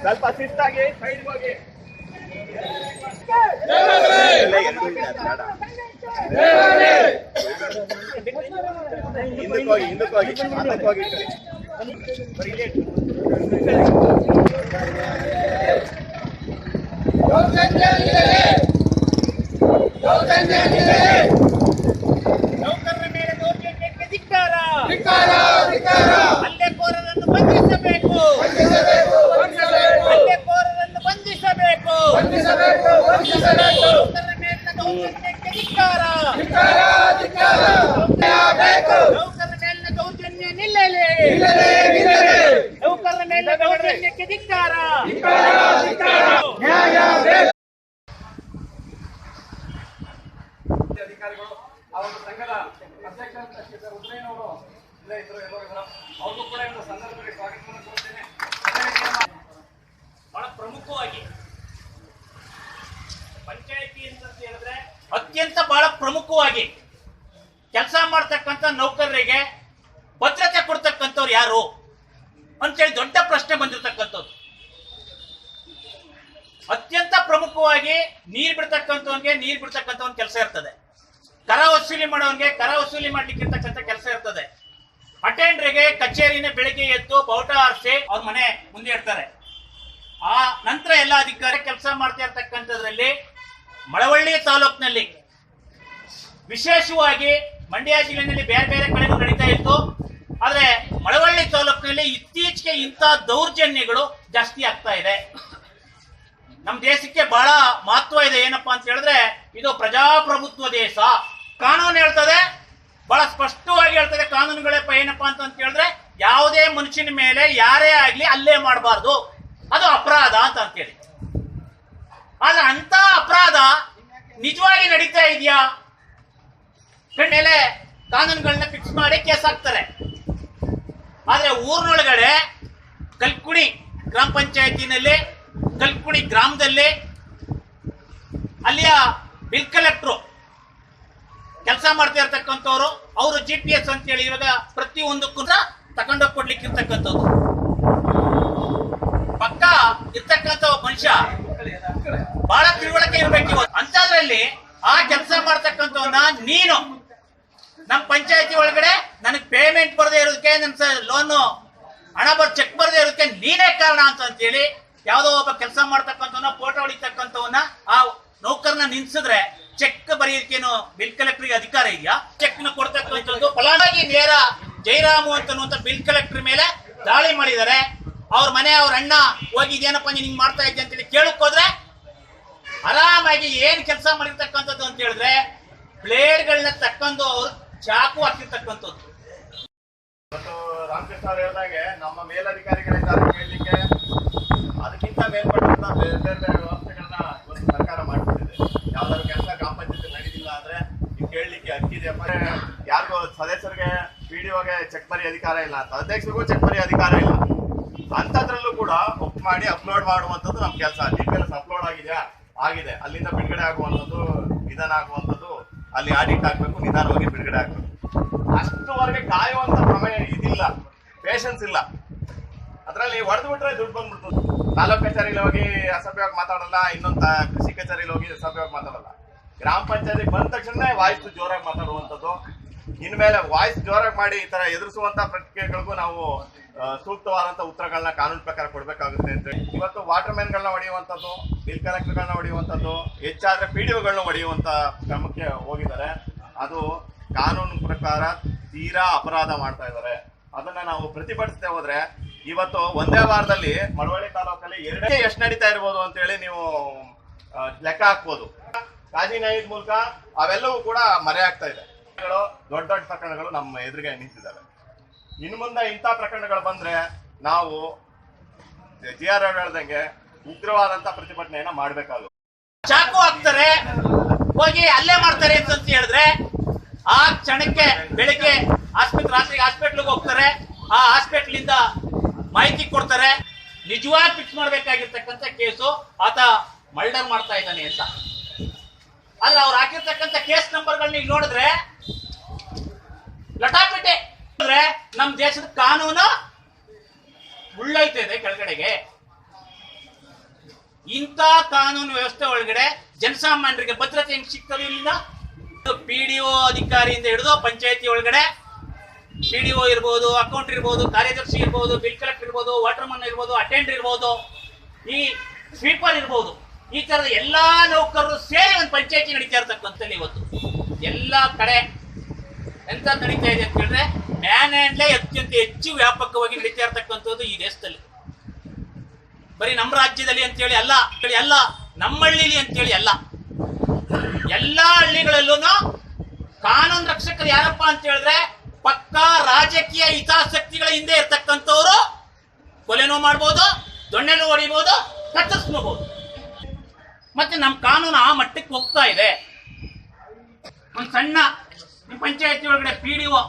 ಸ್ವಲ್ಪ ಶಿಸ್ತಾಗಿ ಸೈಡ್ ಹೋಗಿ ಹಿಂದಕ್ಕೆ ಹೋಗಿ ಹಿಂದಕ್ಕೆ ಹೋಗಿ ಹಿಂದಕ್ಕೆ ಹೋಗಿ ಬರೀ ಇಲ್ಲೇ ಇಟ್ಟು. ನೌಕರರ ಮೇಲೆ ದೌರ್ಜನ್ಯಕ್ಕೆ ಧಿಕ್ಕಾರ ಹಲ್ಲೆಕೋರರನ್ನು ಬಂಧಿಸಬೇಕು ಹಲ್ಲೆಕೋರರನ್ನು ಬಂಧಿಸಬೇಕು ನೌಕರರ ಮೇಲಿನ ದೌರ್ಜನ್ಯಕ್ಕೆ ಧಿಕ್ಕಾರ ನೌಕರರ ಮೇಲಿನ ದೌರ್ಜನ್ಯ ನಿಲ್ಲಲಿ ನೌಕರರ ಮೇಲಿನ ದೌರ್ಜನ್ಯಕ್ಕೆ ಧಿಕ್ಕಾರ ಅಧಿಕಾರಿಗಳು ಆ ಒಂದು ಸಂಘದ ಅಧ್ಯಕ್ಷ ರುದ್ರಯ್ಯನವರು ಇಲ್ಲೇ ಇದ್ರು ಎಲ್ಲೋ ಇದ್ರು ಅವ್ರಿಗೂ ಕೂಡ ಒಂದು ಸಂದರ್ಭದಲ್ಲಿ ಸ್ವಾಗತವನ್ನು ನಮ್ಮ ಬಹಳ ಪ್ರಮುಖವಾಗಿ ಪಂಚಾಯತಿ ಅಂತ ಹೇಳಿದ್ರೆ ಅತ್ಯಂತ ಬಹಳ ಪ್ರಮುಖವಾಗಿ ಕೆಲಸ ಮಾಡ್ತಕ್ಕಂಥ ನೌಕರರಿಗೆ ಭದ್ರತೆ ಕೊಡ್ತಕ್ಕಂಥವ್ರು ಯಾರು ಅಂತೇಳಿ ದೊಡ್ಡ ಪ್ರಶ್ನೆ ಬಂದಿರತಕ್ಕಂಥದ್ದು. ಅತ್ಯಂತ ಪ್ರಮುಖವಾಗಿ ನೀರು ಬಿಡ್ತಕ್ಕಂಥವನ್ಗೆ ನೀರು ಬಿಡ್ತಕ್ಕಂಥ ಒಂದು ಕೆಲಸ ಇರ್ತದೆ. ಕರ ವಸೂಲಿ ಮಾಡೋನ್ಗೆ ಕರ ವಸೂಲಿ ಮಾಡ್ಲಿಕ್ಕೆ ಇರ್ತಕ್ಕಂಥ ಕೆಲಸ ಇರ್ತದೆ. ಅಟೆಂಡ್ರಿಗೆ ಕಚೇರಿನ ಬೆಳಿಗ್ಗೆ ಎದ್ದು ಬೌಟ ಆರಿಸಿ ಅವ್ರ ಮನೆ ಮುಂದೆ ಇಡ್ತಾರೆ. ಆ ನಂತರ ಎಲ್ಲ ಅಧಿಕಾರಿ ಕೆಲಸ ಮಾಡ್ತಾ ಇರ್ತಕ್ಕಂಥದ್ರಲ್ಲಿ ಮಳವಳ್ಳಿ ತಾಲೂಕಿನಲ್ಲಿ ವಿಶೇಷವಾಗಿ ಮಂಡ್ಯ ಜಿಲ್ಲೆಯಲ್ಲಿ ಬೇರೆ ಬೇರೆ ಕಡೆಗೂ ನಡೀತಾ ಇತ್ತು. ಆದ್ರೆ ಮಳವಳ್ಳಿ ತಾಲೂಕಿನಲ್ಲಿ ಇತ್ತೀಚೆಗೆ ಇಂಥ ದೌರ್ಜನ್ಯಗಳು ಜಾಸ್ತಿ ಆಗ್ತಾ ಇದೆ. ನಮ್ಮ ದೇಶಕ್ಕೆ ಬಹಳ ಮಹತ್ವ ಇದೆ. ಏನಪ್ಪಾ ಅಂತ ಹೇಳಿದ್ರೆ, ಇದು ಪ್ರಜಾಪ್ರಭುತ್ವ ದೇಶ. ಕಾನೂನು ಹೇಳ್ತದೆ, ಬಹಳ ಸ್ಪಷ್ಟವಾಗಿ ಹೇಳ್ತದೆ ಕಾನೂನುಗಳೇ ಏನಪ್ಪಾ ಅಂತ ಹೇಳಿದ್ರೆ, ಯಾವುದೇ ಮನುಷ್ಯನ ಮೇಲೆ ಯಾರೇ ಆಗ್ಲಿ ಅಲ್ಲೇ ಮಾಡಬಾರ್ದು. ಅದು ಅಪರಾಧ ಅಂತ ಅಂತೇಳಿ. ಆದ್ರೆ ಅಂತ ಅಪರಾಧ ನಿಜವಾಗಿ ನಡೀತಾ ಇದೆಯಾ? ಮೇಲೆ ಕಾನೂನುಗಳನ್ನ ಫಿಕ್ಸ್ ಮಾಡಿ ಕೇಸ್ ಹಾಕ್ತಾರೆ. ಆದ್ರೆ ಊರಿನೊಳಗಡೆ ಕಲ್ಕುಣಿ ಗ್ರಾಮ ಪಂಚಾಯತಿನಲ್ಲಿ ಕಲ್ಕುಣಿ ಗ್ರಾಮದಲ್ಲಿ ಅಲ್ಲಿಯ ಬಿಲ್ ಕಲೆಕ್ಟ್ರು ಕೆಲಸ ಮಾಡ್ತಾ ಇರ್ತಕ್ಕಂಥವ್ರು, ಅವರು ಜಿ ಪಿ ಎಸ್ ಅಂತೇಳಿ ಇವಾಗ ಪ್ರತಿಯೊಂದಕ್ಕೂ ತಗೊಂಡೋಗಿ ಕೊಡ್ಲಿಕ್ಕೆ ಇರ್ತಕ್ಕಂಥದ್ದು ಪಕ್ಕ ಇರ್ತಕ್ಕಂಥ ಮನುಷ್ಯ ಬಹಳ ತಿಳುವಳಿಕೆ ಇರ್ಬೇಕು ಇವತ್ತು ಅಂತದ್ರಲ್ಲಿ ಆ ಕೆಲಸ ಮಾಡ್ತಕ್ಕಂಥವನ್ನ ನೀನು ನಮ್ಮ ಪಂಚಾಯತಿ ಒಳಗಡೆ ನನಗೆ ಪೇಮೆಂಟ್ ಬರದೇ ಇರೋದಕ್ಕೆ ನನ್ನ ಲೋನು ಹಣ ಬರ್ ಚೆಕ್ ಬರದೇ ಇರೋದಕ್ಕೆ ನೀನೇ ಕಾರಣ ಅಂತ ಅಂತೇಳಿ ಯಾವುದೋ ಒಬ್ಬ ಕೆಲಸ ಮಾಡ್ತಕ್ಕಂಥವನ್ನ ಫೋಟೋ ಹೊಡಿತಕ್ಕಂಥವನ್ನ ಆ ನೌಕರನ ನಿನ್ಸಿದ್ರೆ ಚೆಕ್ ಬರೆಯೋದಕ್ಕೇನು ಬಿಲ್ ಕಲೆಕ್ಟರ್ಗೆ ಅಧಿಕಾರ ಇದೆಯಾ? ಚೆಕ್ನ ಕೊಡ್ತಕ್ಕಂಥದ್ದು ಫಲಾನಾಗಿ ನೇರ ಜೈರಾಮು ಅಂತ ಬಿಲ್ ಕಲೆಕ್ಟರ್ ಮೇಲೆ ದಾಳಿ ಮಾಡಿದ್ದಾರೆ ಅವ್ರ ಮನೆ, ಅವ್ರ ಅಣ್ಣ ಹೋಗಿ ಇದೇನಪ್ಪ ನೀನ್ ಹಿಂಗ್ ಮಾಡ್ತಾ ಇದ್ದೆ ಅಂತೇಳಿ ಕೇಳಕ್ ಹೋದ್ರೆ ಆರಾಮಾಗಿ ಏನ್ ಕೆಲಸ ಮಾಡಿರ್ತಕ್ಕಂಥದ್ದು ಅಂತ ಹೇಳಿದ್ರೆ ಬ್ಲೇಡ್ಗಳನ್ನ ತಕ್ಕಂದು ಅವ್ರು ಚಾಕು ಹಾಕಿರ್ತಕ್ಕಂಥದ್ದು. ಮತ್ತು ರಾಮಕೃಷ್ಣ ಅವ್ರು ಹೇಳ್ದಂಗೆ ನಮ್ಮ ಮೇಲಧಿಕಾರಿಗಳಿದ್ದಾರೆ ಕೇಳಲಿಕ್ಕೆ ಅದಕ್ಕಿಂತ ಮೇಲ್ಪಟ್ಟಂತ ಬೇರೆ ಬೇರೆ ವ್ಯವಸ್ಥೆಗಳನ್ನ ಇವತ್ತು ಸರ್ಕಾರ ಮಾಡ್ಬಿಟ್ಟಿದೆ ಯಾವ್ದಾದ್ರು ಕೆಲಸ ಗ್ರಾಮ ಪಂಚಾಯತ್ ನಡೀತಿಲ್ಲ ಅಂದ್ರೆ ಈಗ ಕೇಳಲಿಕ್ಕೆ ಅಂದ್ರೆ ಯಾರಿಗೂ ಸದಸ್ಯರಿಗೆ ಪಿಡಿಒಗೆ ಚೆಕ್ ಬರಿ ಅಧಿಕಾರ ಇಲ್ಲ ಅಂತ. ಅಧ್ಯಕ್ಷರಿಗೂ ಚೆಕ್ ಬರಿ ಅಧಿಕಾರ ಇಲ್ಲ. ಅಂಥದ್ರಲ್ಲೂ ಕೂಡ ಬುಕ್ ಮಾಡಿ ಅಪ್ಲೋಡ್ ಮಾಡುವಂಥದ್ದು ನಮ್ಮ ಕೆಲಸ. ಡೀಟೇಲ್ಸ್ ಅಪ್ಲೋಡ್ ಆಗಿದೆಯಾ? ಆಗಿದೆ. ಅಲ್ಲಿಂದ ಬಿಡುಗಡೆ ಆಗುವಂಥದ್ದು, ನಿಧಾನ ಆಗುವಂಥದ್ದು. ಅಲ್ಲಿ ಆಡಿಟ್ ಆಗಬೇಕು, ನಿಧಾನವಾಗಿ ಬಿಡುಗಡೆ ಆಗಬೇಕು. ಅಷ್ಟುವರೆಗೆ ಕಾಯುವಂತ ಪ್ರಮೇಯ ಇದಿಲ್ಲ. ಪೇಷನ್ಸ್ ಇಲ್ಲ. ಅದರಲ್ಲಿ ಹೊಡೆದು ಬಿಟ್ರೆ ದುಡ್ಡು ಬಂದ್ಬಿಡ್ತು. ತಾಲೂಕು ಕಚೇರಿಲಿ ಹೋಗಿ ಅಸಭ್ಯವಾಗಿ ಮಾತಾಡಲ್ಲ, ಇನ್ನೊಂದು ಕೃಷಿ ಕಚೇರಿಲಿ ಹೋಗಿ ಅಸಭ್ಯವಾಗಿ ಮಾತಾಡಲ್ಲ. ಗ್ರಾಮ ಪಂಚಾಯತಿ ಬಂದ ತಕ್ಷಣ ವಾಯ್ಸ್ ಜೋರಾಗಿ ಮಾತಾಡುವಂಥದ್ದು. ಇನ್ಮೇಲೆ ವಾಯ್ಸ್ ಜೋರಾಗಿ ಮಾಡಿ ಈ ತರ ಎದುರಿಸುವಂಥ ಪ್ರತಿಕ್ರಿಯೆಗಳಿಗೂ ಸೂಕ್ತವಾದಂತ ಉತ್ತರಗಳನ್ನ ಕಾನೂನು ಪ್ರಕಾರ ಕೊಡಬೇಕಾಗುತ್ತೆ ಅಂತ ಹೇಳಿ. ಇವತ್ತು ವಾಟರ್ ಮ್ಯಾನ್ಗಳನ್ನ ಹೊಡೆಯುವಂಥದ್ದು ಬಿಲ್ ಕಲೆಕ್ಟರ್ಗಳನ್ನ ಹೊಡೆಯುವಂಥದ್ದು, ಹೆಚ್ಚಾದ್ರೆ ಪಿ ಡಿ ಒಗಳನ್ನ ಹೊಡೆಯುವಂಥ ಕ್ರಮಕ್ಕೆ ಹೋಗಿದ್ದಾರೆ. ಅದು ಕಾನೂನು ಪ್ರಕಾರ ತೀರಾ ಅಪರಾಧ ಮಾಡ್ತಾ ಇದ್ದಾರೆ. ಅದನ್ನ ನಾವು ಪ್ರತಿಭಟಿಸದೆ ಹೋದ್ರೆ ಇವತ್ತು ಒಂದೇ ವಾರದಲ್ಲಿ ಮಳವಳ್ಳಿ ತಾಲೂಕಲ್ಲಿ ಎರಡೇ ಎಷ್ಟು ನಡೀತಾ ಇರ್ಬೋದು ಅಂತ ಹೇಳಿ ನೀವು ಲೆಕ್ಕ ಹಾಕ್ಬೋದು. ಕಾಜಿ ನ್ಯಾಯದ ಮೂಲಕ ಅವೆಲ್ಲವೂ ಕೂಡ ಮರೆ ಆಗ್ತಾ ಇದೆ. ದೊಡ್ಡ ದೊಡ್ಡ ಪ್ರಕರಣಗಳು ನಮ್ಮ ಎದುರಿಗೆ ನಿಂತಿದ್ದಾವೆ. ಇನ್ನು ಮುಂದೆ ಇಂಥ ಪ್ರಕರಣಗಳು ಬಂದ್ರೆ ನಾವು ಜಿ ಆರ್ ಹೇಳ್ದಂಗೆ ಉಗ್ರವಾದಂತ ಪ್ರತಿಭಟನೆಯನ್ನ ಮಾಡ್ಬೇಕಾಗುತ್ತೆ ಚಾಕು ಹಾಕ್ತಾರೆ, ಹೋಗಿ ಅಲ್ಲೇ ಮಾಡ್ತಾರೆ ಅಂತ ಹೇಳಿದ್ರೆ, ಆ ಕ್ಷಣಕ್ಕೆ ಬೆಳಿಗ್ಗೆ ಆಸ್ಪತ್ರೆ ರಾತ್ರಿ ಹಾಸ್ಪಿಟ್ಲಿಗೆ ಹೋಗ್ತಾರೆ, ಆ ಹಾಸ್ಪಿಟ್ಲ್ ಮಾಹಿತಿ ಕೊಡ್ತಾರೆ, ನಿಜವಾಗಿ ಫಿಕ್ಸ್ ಮಾಡ್ಬೇಕಾಗಿರ್ತಕ್ಕಂಥ ಕೇಸು ಆತ ಮರ್ಡರ್ ಮಾಡ್ತಾ ಇದ್ದಾನೆ ಅಂತ. ಅಲ್ಲ, ಅವ್ರು ಹಾಕಿರ್ತಕ್ಕಂಥ ಕೇಸ್ ನಂಬರ್ಗಳನ್ನ ಈಗ ನೋಡಿದ್ರೆ ಲಟಾಪಿಟೆ ಅಂದ್ರೆ ನಮ್ ದೇಶದ ಕಾನೂನು ಉಳ್ಳೈತಿದೆ ಕೆಳಗಡೆಗೆ. ಇಂಥ ಕಾನೂನು ವ್ಯವಸ್ಥೆ ಒಳಗಡೆ ಜನಸಾಮಾನ್ಯರಿಗೆ ಭದ್ರತೆ ಹೆಂಗ್ ಸಿಗ್ತದೆ ಪಿ ಡಿ ಒ ಅಧಿಕಾರಿಯಿಂದ ಹಿಡಿದು ಪಂಚಾಯತಿ ಒಳಗಡೆ ಪಿ ಡಿ ಒ ಇರ್ಬೋದು ಅಕೌಂಟ್ ಇರ್ಬೋದು, ಕಾರ್ಯದರ್ಶಿ ಇರ್ಬೋದು ಬಿಲ್ ಕಲೆಕ್ಟರ್ ಇರ್ಬೋದು ವಾಟರ್ ಮನ್ ಇರ್ಬೋದು ಅಟೆಂಡರ್ ಇರ್ಬೋದು, ಈ ಸ್ವೀಪರ್ ಇರ್ಬೋದು, ಈ ತರದ ಎಲ್ಲಾ ನೌಕರರು ಸೇರಿ ಒಂದು ಪಂಚಾಯತಿ ನಡೀತಾ ಇರ್ತಕ್ಕಂಥದ್ದು ಇವತ್ತು. ಎಲ್ಲ ಕಡೆ ಎಂತ ನಡೀತಾ ಇದೆ ಅಂತ ಹೇಳಿದ್ರೆ ಮ್ಯಾನ್ ಹ್ಯಾಂಡ್ಲೇ ಅತ್ಯಂತ ಹೆಚ್ಚು ವ್ಯಾಪಕವಾಗಿ ನಡೀತಾ ಇರ್ತಕ್ಕಂಥದ್ದು ಈ ದೇಶದಲ್ಲಿ. ಬರೀ ನಮ್ಮ ರಾಜ್ಯದಲ್ಲಿ ಅಂತೇಳಿ ಅಲ್ಲ ಹೇಳಿ ಅಲ್ಲ, ನಮ್ಮ ಹಳ್ಳಿಲಿ ಅಂತೇಳಿ ಅಲ್ಲ. ಎಲ್ಲಾ ಹಳ್ಳಿಗಳಲ್ಲೂ ಕಾನೂನು ರಕ್ಷಕರು ಯಾರಪ್ಪ ಅಂತ ಹೇಳಿದ್ರೆ ಪಕ್ಕಾ ರಾಜಕೀಯ ಹಿತಾಸಕ್ತಿಗಳ ಹಿಂದೆ ಇರ್ತಕ್ಕಂಥವ್ರು ಕೊಲೆನೂ ಮಾಡ್ಬೋದು, ದೊಣ್ಣೆನೂ ಹೊಡಿಬಹುದು ಕತ್ತರಿಸ್ಕೋಬಹುದು ಮತ್ತೆ ನಮ್ಮ ಕಾನೂನು ಆ ಮಟ್ಟಕ್ಕೆ ಹೋಗ್ತಾ ಇದೆ. ಒಂದು ಸಣ್ಣ ಪಂಚಾಯತಿ ಒಳಗಡೆ ಪಿ ಡಿ ಒ